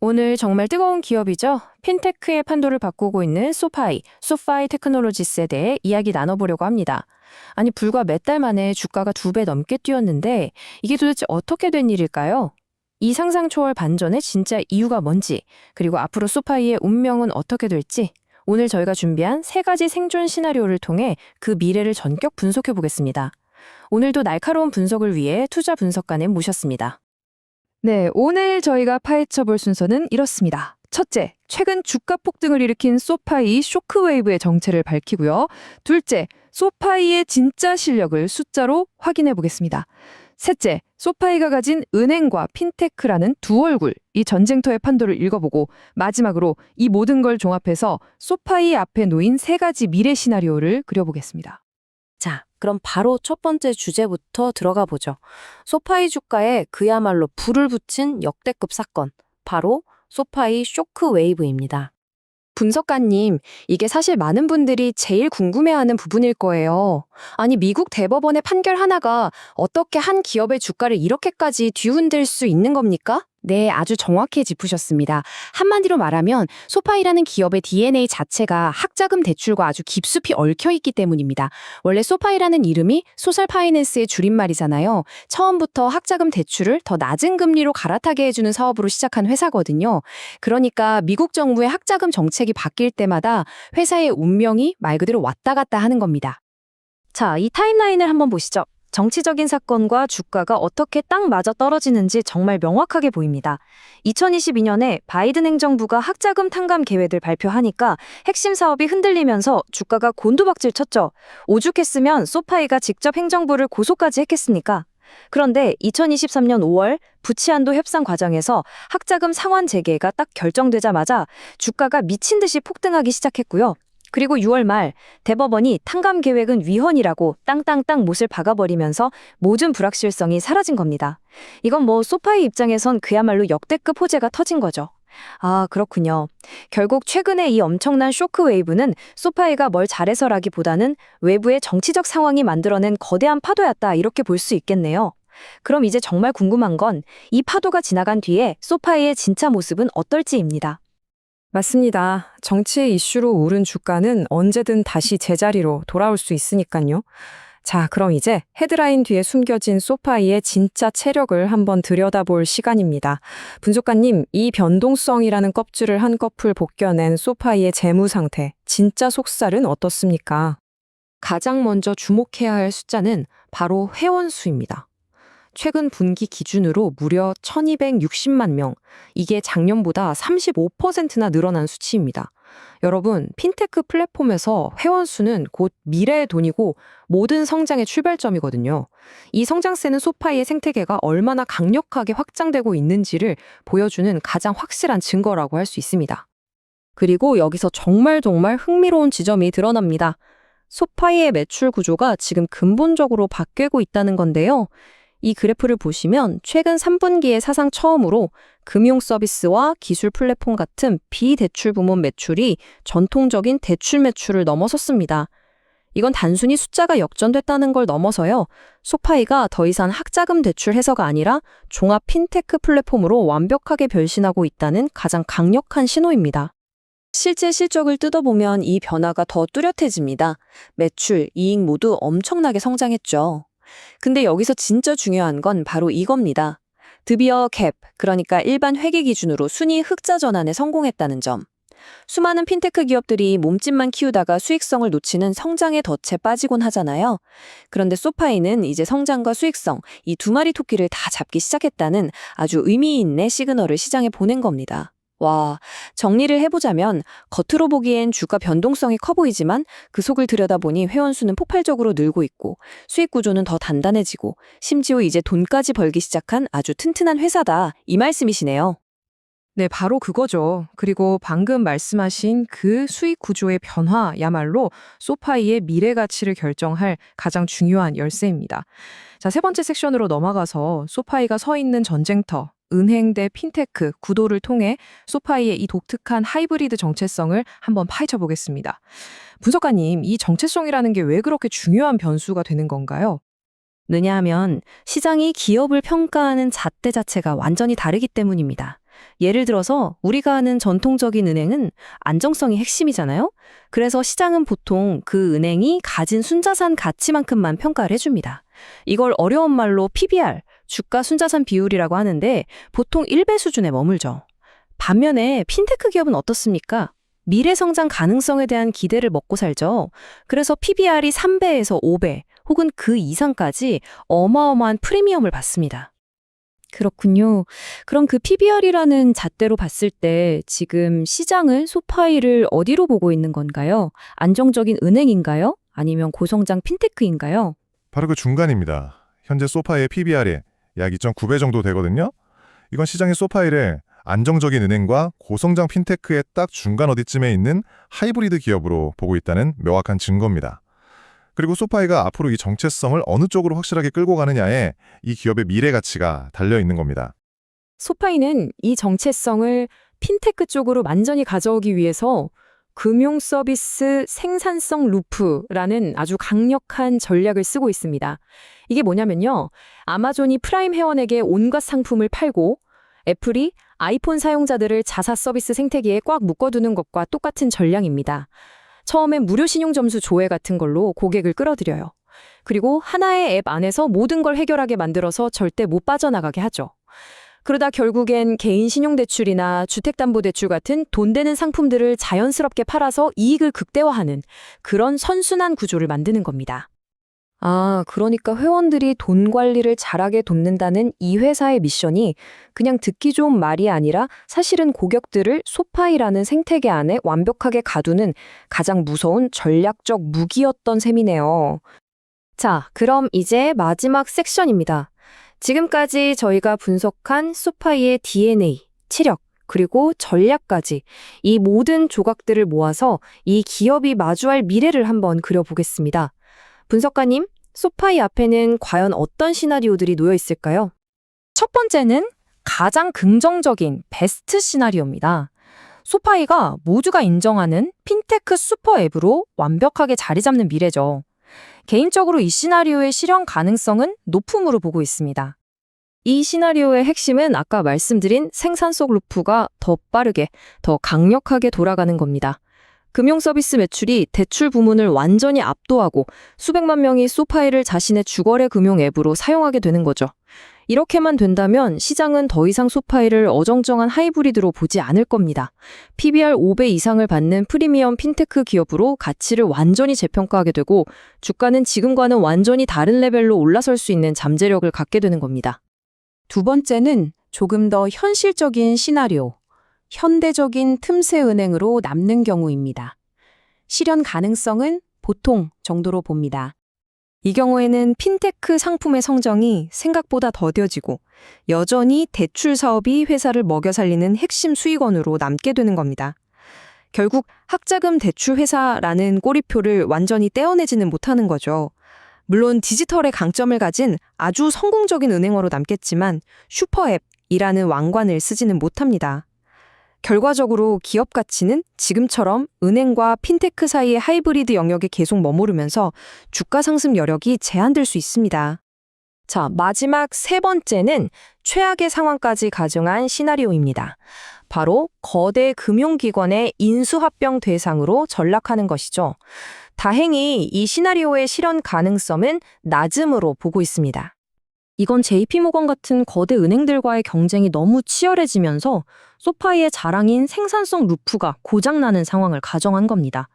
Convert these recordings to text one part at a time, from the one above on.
오늘 정말 뜨거운 기업이죠. 핀테크의 판도를 바꾸고 있는 소파이, 소파이 테크놀로지스에 대해 이야기 나눠보려고 합니다. 아니, 불과 몇 달 만에 주가가 두 배 넘게 뛰었는데 이게 도대체 어떻게 된 일일까요? 이 상상 초월 반전의 진짜 이유가 뭔지, 그리고 앞으로 소파이의 운명은 어떻게 될지, 오늘 저희가 준비한 세 가지 생존 시나리오를 통해 그 미래를 전격 분석해 보겠습니다. 오늘도 날카로운 분석을 위해 투자 분석가님 모셨습니다. 네, 오늘 저희가 파헤쳐 볼 순서는 이렇습니다. 첫째, 최근 주가 폭등을 일으킨 소파이 쇼크웨이브의 정체를 밝히고요. 둘째, 소파이의 진짜 실력을 숫자로 확인해 보겠습니다. 셋째, 소파이가 가진 은행과 핀테크라는 두 얼굴, 이 전쟁터의 판도를 읽어보고 마지막으로 이 모든 걸 종합해서 소파이 앞에 놓인 세 가지 미래 시나리오를 그려보겠습니다. 자, 그럼 바로 첫 번째 주제부터 들어가 보죠. 소파이 주가에 그야말로 불을 붙인 역대급 사건. 바로 소파이 쇼크 웨이브입니다. 분석가님, 이게 사실 많은 분들이 제일 궁금해하는 부분일 거예요. 아니, 미국 대법원의 판결 하나가 어떻게 한 기업의 주가를 이렇게까지 뒤흔들 수 있는 겁니까? 네, 아주 정확히 짚으셨습니다. 한마디로 말하면 소파이라는 기업의 DNA 자체가 학자금 대출과 아주 깊숙이 얽혀 있기 때문입니다. 원래 소파이라는 이름이 소셜 파이낸스의 줄임말이잖아요. 처음부터 학자금 대출을 더 낮은 금리로 갈아타게 해주는 사업으로 시작한 회사거든요. 그러니까 미국 정부의 학자금 정책이 바뀔 때마다 회사의 운명이 말 그대로 왔다 갔다 하는 겁니다. 자, 이 타임라인을 한번 보시죠. 정치적인 사건과 주가가 어떻게 딱 맞아 떨어지는지 정말 명확하게 보입니다. 2022년에 바이든 행정부가 학자금 탕감 계획을 발표하니까 핵심 사업이 흔들리면서 주가가 곤두박질 쳤죠. 오죽했으면 소파이가 직접 행정부를 고소까지 했겠습니까? 그런데 2023년 5월 부치안도 협상 과정에서 학자금 상환 재개가 딱 결정되자마자 주가가 미친 듯이 폭등하기 시작했고요. 그리고 6월 말 대법원이 탕감 계획은 위헌이라고 땅땅땅 못을 박아버리면서 모든 불확실성이 사라진 겁니다. 이건 뭐 소파의 입장에선 그야말로 역대급 호재가 터진 거죠. 아, 그렇군요. 결국 최근에 이 엄청난 쇼크웨이브는 소파이가 뭘 잘해서라기보다는 외부의 정치적 상황이 만들어낸 거대한 파도였다 이렇게 볼 수 있겠네요. 그럼 이제 정말 궁금한 건 이 파도가 지나간 뒤에 소파이의 진짜 모습은 어떨지입니다. 맞습니다. 정치의 이슈로 오른 주가는 언제든 다시 제자리로 돌아올 수 있으니까요. 자, 그럼 이제 헤드라인 뒤에 숨겨진 소파이의 진짜 체력을 한번 들여다볼 시간입니다. 분석가님, 이 변동성이라는 껍질을 한꺼풀 벗겨낸 소파이의 재무 상태, 진짜 속살은 어떻습니까? 가장 먼저 주목해야 할 숫자는 바로 회원 수입니다. 최근 분기 기준으로 무려 1260만 명. 이게 작년보다 35%나 늘어난 수치입니다. 여러분, 핀테크 플랫폼에서 회원 수는 곧 미래의 돈이고 모든 성장의 출발점이거든요. 이 성장세는 소파이의 생태계가 얼마나 강력하게 확장되고 있는지를 보여주는 가장 확실한 증거라고 할 수 있습니다. 그리고 여기서 정말 정말 흥미로운 지점이 드러납니다. 소파이의 매출 구조가 지금 근본적으로 바뀌고 있다는 건데요. 이 그래프를 보시면 최근 3분기에 사상 처음으로 금융 서비스와 기술 플랫폼 같은 비대출 부문 매출이 전통적인 대출 매출을 넘어섰습니다. 이건 단순히 숫자가 역전됐다는 걸 넘어서요. 소파이가 더 이상 학자금 대출 해서가 아니라 종합 핀테크 플랫폼으로 완벽하게 변신하고 있다는 가장 강력한 신호입니다. 실제 실적을 뜯어보면 이 변화가 더 뚜렷해집니다. 매출, 이익 모두 엄청나게 성장했죠. 근데 여기서 진짜 중요한 건 바로 이겁니다. 드디어 캡, 그러니까 일반 회계 기준으로 순위 흑자 전환에 성공했다는 점. 수많은 핀테크 기업들이 몸집만 키우다가 수익성을 놓치는 성장의 덫에 빠지곤 하잖아요. 그런데 소파이는 이제 성장과 수익성, 이 두 마리 토끼를 다 잡기 시작했다는 아주 의미 있는 시그널을 시장에 보낸 겁니다. 와, 정리를 해보자면 겉으로 보기엔 주가 변동성이 커 보이지만 그 속을 들여다보니 회원수는 폭발적으로 늘고 있고 수익 구조는 더 단단해지고 심지어 이제 돈까지 벌기 시작한 아주 튼튼한 회사다. 이 말씀이시네요. 네, 바로 그거죠. 그리고 방금 말씀하신 그 수익 구조의 변화야말로 소파이의 미래 가치를 결정할 가장 중요한 열쇠입니다. 자, 세 번째 섹션으로 넘어가서 소파이가 서 있는 전쟁터, 은행 대 핀테크 구도를 통해 소파이의 이 독특한 하이브리드 정체성을 한번 파헤쳐 보겠습니다. 분석가님, 이 정체성이라는 게 왜 그렇게 중요한 변수가 되는 건가요? 왜냐하면 시장이 기업을 평가하는 잣대 자체가 완전히 다르기 때문입니다. 예를 들어서 우리가 아는 전통적인 은행은 안정성이 핵심이잖아요. 그래서 시장은 보통 그 은행이 가진 순자산 가치만큼만 평가를 해줍니다. 이걸 어려운 말로 PBR, 주가 순자산 비율이라고 하는데 보통 1배 수준에 머물죠. 반면에 핀테크 기업은 어떻습니까? 미래 성장 가능성에 대한 기대를 먹고 살죠. 그래서 PBR이 3배에서 5배 혹은 그 이상까지 어마어마한 프리미엄을 받습니다. 그렇군요. 그럼 그 PBR이라는 잣대로 봤을 때 지금 시장은 소파이를 어디로 보고 있는 건가요? 안정적인 은행인가요? 아니면 고성장 핀테크인가요? 바로 그 중간입니다. 현재 소파의 PBR이 약 2.9배 정도 되거든요. 이건 시장의 소파일에 안정적인 은행과 고성장 핀테크의 딱 중간 어디쯤에 있는 하이브리드 기업으로 보고 있다는 명확한 증거입니다. 그리고 소파이가 앞으로 이 정체성을 어느 쪽으로 확실하게 끌고 가느냐에 이 기업의 미래 가치가 달려 있는 겁니다. 소파이는 이 정체성을 핀테크 쪽으로 완전히 가져오기 위해서 금융 서비스 생산성 루프라는 아주 강력한 전략을 쓰고 있습니다. 이게 뭐냐면요. 아마존이 프라임 회원에게 온갖 상품을 팔고 애플이 아이폰 사용자들을 자사 서비스 생태계에 꽉 묶어두는 것과 똑같은 전략입니다. 처음엔 무료 신용 점수 조회 같은 걸로 고객을 끌어들여요. 그리고 하나의 앱 안에서 모든 걸 해결하게 만들어서 절대 못 빠져나가게 하죠. 그러다 결국엔 개인 신용대출이나 주택담보대출 같은 돈 되는 상품들을 자연스럽게 팔아서 이익을 극대화하는 그런 선순환 구조를 만드는 겁니다. 아, 그러니까 회원들이 돈 관리를 잘하게 돕는다는 이 회사의 미션이 그냥 듣기 좋은 말이 아니라 사실은 고객들을 소파이라는 생태계 안에 완벽하게 가두는 가장 무서운 전략적 무기였던 셈이네요. 자, 그럼 이제 마지막 섹션입니다. 지금까지 저희가 분석한 소파이의 DNA, 체력, 그리고 전략까지 이 모든 조각들을 모아서 이 기업이 마주할 미래를 한번 그려보겠습니다. 분석가님, 소파이 앞에는 과연 어떤 시나리오들이 놓여 있을까요? 첫 번째는 가장 긍정적인 베스트 시나리오입니다. 소파이가 모두가 인정하는 핀테크 슈퍼 앱으로 완벽하게 자리 잡는 미래죠. 개인적으로 이 시나리오의 실현 가능성은 높음으로 보고 있습니다. 이 시나리오의 핵심은 아까 말씀드린 생산 속 루프가 더 빠르게, 더 강력하게 돌아가는 겁니다. 금융 서비스 매출이 대출 부문을 완전히 압도하고 수백만 명이 소파이를 자신의 주거래 금융 앱으로 사용하게 되는 거죠. 이렇게만 된다면 시장은 더 이상 소파이를 어정쩡한 하이브리드로 보지 않을 겁니다. PBR 5배 이상을 받는 프리미엄 핀테크 기업으로 가치를 완전히 재평가하게 되고 주가는 지금과는 완전히 다른 레벨로 올라설 수 있는 잠재력을 갖게 되는 겁니다. 두 번째는 조금 더 현실적인 시나리오, 현대적인 틈새 은행으로 남는 경우입니다. 실현 가능성은 보통 정도로 봅니다. 이 경우에는 핀테크 상품의 성정이 생각보다 더뎌지고 여전히 대출 사업이 회사를 먹여 살리는 핵심 수익원으로 남게 되는 겁니다. 결국 학자금 대출 회사라는 꼬리표를 완전히 떼어내지는 못하는 거죠. 물론 디지털의 강점을 가진 아주 성공적인 은행어로 남겠지만 슈퍼앱이라는 왕관을 쓰지는 못합니다. 결과적으로 기업 가치는 지금처럼 은행과 핀테크 사이의 하이브리드 영역에 계속 머무르면서 주가 상승 여력이 제한될 수 있습니다. 자, 마지막 세 번째는 최악의 상황까지 가정한 시나리오입니다. 바로 거대 금융기관의 인수합병 대상으로 전락하는 것이죠. 다행히 이 시나리오의 실현 가능성은 낮음으로 보고 있습니다. 이건 JP모건 같은 거대 은행들과의 경쟁이 너무 치열해지면서 소파이의 자랑인 생산성 루프가 고장나는 상황을 가정한 겁니다.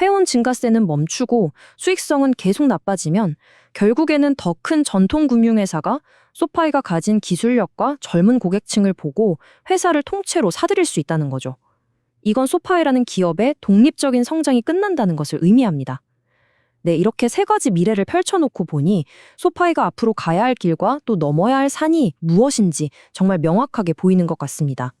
회원 증가세는 멈추고 수익성은 계속 나빠지면 결국에는 더 큰 전통 금융회사가 소파이가 가진 기술력과 젊은 고객층을 보고 회사를 통째로 사들일 수 있다는 거죠. 이건 소파이라는 기업의 독립적인 성장이 끝난다는 것을 의미합니다. 네, 이렇게 세 가지 미래를 펼쳐놓고 보니 소파이가 앞으로 가야 할 길과 또 넘어야 할 산이 무엇인지 정말 명확하게 보이는 것 같습니다.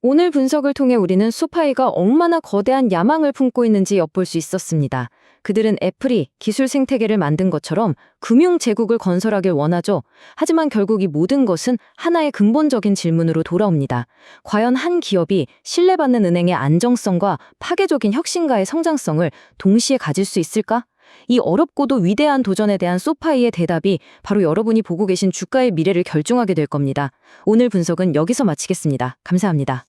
오늘 분석을 통해 우리는 소파이가 얼마나 거대한 야망을 품고 있는지 엿볼 수 있었습니다. 그들은 애플이 기술 생태계를 만든 것처럼 금융 제국을 건설하길 원하죠. 하지만 결국 이 모든 것은 하나의 근본적인 질문으로 돌아옵니다. 과연 한 기업이 신뢰받는 은행의 안정성과 파괴적인 혁신가의 성장성을 동시에 가질 수 있을까? 이 어렵고도 위대한 도전에 대한 소파이의 대답이 바로 여러분이 보고 계신 주가의 미래를 결정하게 될 겁니다. 오늘 분석은 여기서 마치겠습니다. 감사합니다.